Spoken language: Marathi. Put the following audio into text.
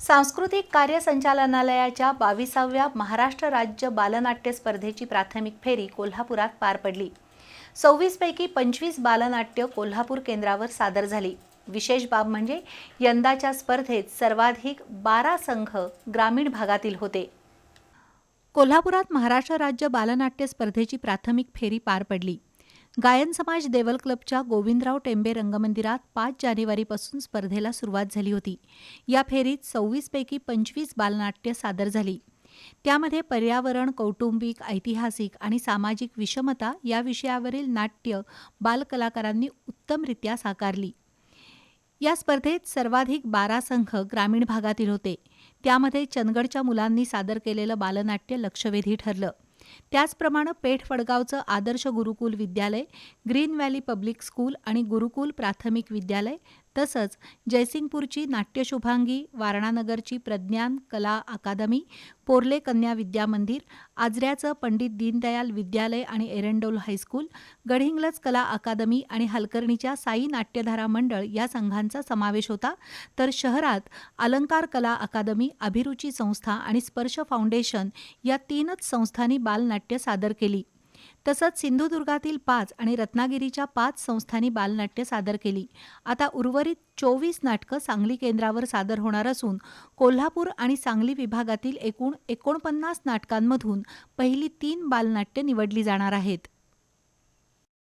सांस्कृतिक कार्य संचालनालयाच्या बावीसाव्या महाराष्ट्र राज्य बालनाट्य स्पर्धेची प्राथमिक फेरी कोल्हापुरात पार पडली. सव्वीसपैकी पंचवीस बालनाट्य कोल्हापूर केंद्रावर सादर झाली. विशेष बाब म्हणजे यंदाच्या स्पर्धेत सर्वाधिक बारा संघ ग्रामीण भागातील होते. कोल्हापुरात महाराष्ट्र राज्य बालनाट्य स्पर्धेची प्राथमिक फेरी पार पडली. गायन समाज देवल क्लबच्या गोविंदराव टेंबे रंगमंदिरात पाच जानेवारीपासून स्पर्धेला सुरुवात झाली होती. या फेरीत सव्वीसपैकी पंचवीस बालनाट्य सादर झाली. त्यामध्ये पर्यावरण कौटुंबिक ऐतिहासिक आणि सामाजिक विषमता या विषयावरील नाट्य बालकलाकारांनी उत्तमरित्या साकारली. या स्पर्धेत सर्वाधिक बारा संघ ग्रामीण भागातील होते. त्यामध्ये चंदगडच्या मुलांनी सादर केलेलं बालनाट्य लक्षवेधी ठरलं. त्याचप्रमाणे पेठ वडगावचं आदर्श गुरुकुल विद्यालय ग्रीन व्हॅली पब्लिक स्कूल आणि गुरुकुल प्राथमिक विद्यालय तसंच जयसिंगपूरची नाट्यशुभांगी वारणानगरची प्रज्ञान कला अकादमी पोर्ले कन्या विद्या मंदिर आजऱ्याचं पंडित दीनदयाल विद्यालय आणि एरंडोल हायस्कूल गडहिंग्लज कला अकादमी आणि हलकर्णीच्या साई नाट्यधारा मंडळ या संघांचा समावेश होता. तर शहरात अलंकार कला अकादमी अभिरुची संस्था आणि स्पर्श फाउंडेशन या तीनच संस्थांनी बालनाट्य सादर केली. तसंच सिंधुदुर्गातील पाच आणि रत्नागिरीच्या पाच संस्थांनी बालनाट्य सादर केली. आता उर्वरित चोवीस नाटकं सांगली केंद्रावर सादर होणार असून कोल्हापूर आणि सांगली विभागातील एकूण एकोणपन्नास नाटकांमधून पहिली तीन बालनाट्य निवडली जाणार आहेत.